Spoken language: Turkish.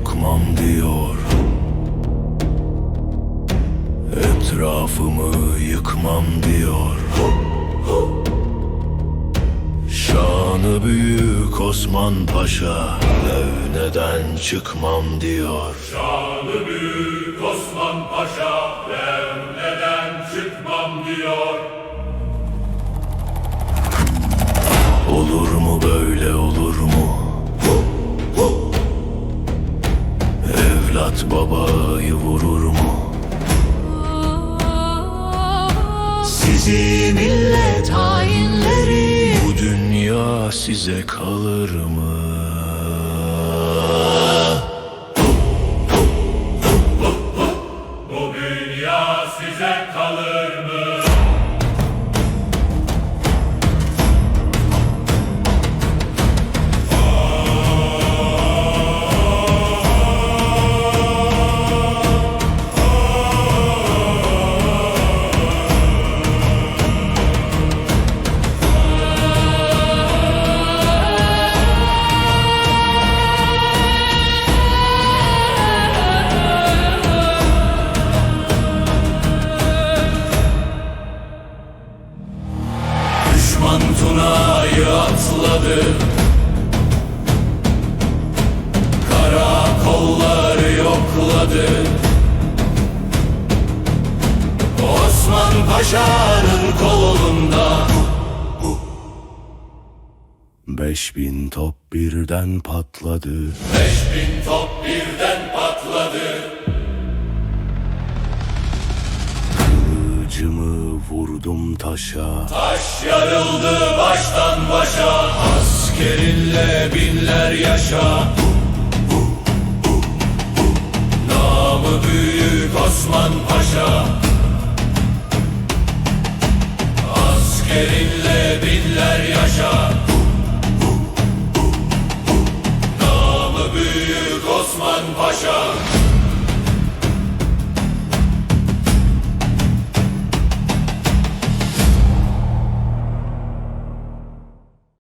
bakmam diyor. Etrafımı yıkmam diyor. Şanı büyük Osman Paşa Levneden çıkmam diyor. Şanı büyük Osman Paşa Levneden çıkmam diyor. Olur mu böyle? Babayı vurur mu? Sizi millet hainleri Bu dünya size kalır mı? Bu dünya size kalır Düşman Tuna'yı atladı. Karakolları yokladı. Osman Paşa'nın kolunda. Beş bin top birden patladı. Beş bin top birden vurdum taşa. Taş yarıldı baştan başa. Askerinle binler yaşa. Namı büyük Osman Paşa. Askerinle binler yaşa. Namı büyük Osman Paşa